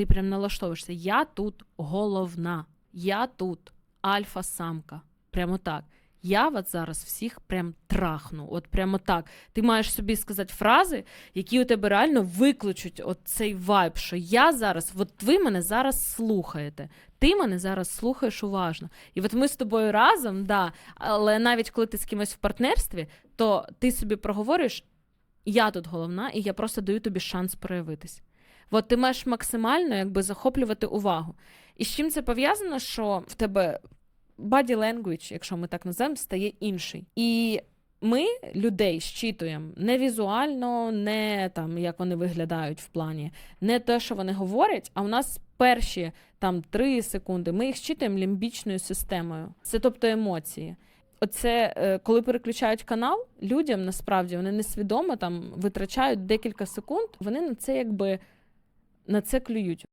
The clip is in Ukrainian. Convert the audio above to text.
ти прям налаштовуєшся. Я тут головна, я тут альфа-самка. Прямо так. Я от зараз всіх прям трахну. От прямо так. Ти маєш собі сказати фрази, які у тебе реально викличуть от цей вайб, що я зараз, от ви мене зараз слухаєте. Ти мене зараз слухаєш уважно. І от ми з тобою разом, да, але навіть коли ти з кимось в партнерстві, то ти собі проговорюєш, я тут головна, і я просто даю тобі шанс проявитись. От ти маєш максимально якби захоплювати увагу. І з чим це пов'язано, що в тебе body language, якщо ми так називаємо, стає інший. І ми людей щитуємо не візуально, не там як вони виглядають в плані, не те, що вони говорять, а у нас перші там три секунди. Ми їх щитуємо лімбічною системою. Це тобто емоції. Оце е, коли переключають канал, людям насправді вони несвідомо там витрачають декілька секунд, вони на це якби на це клюють.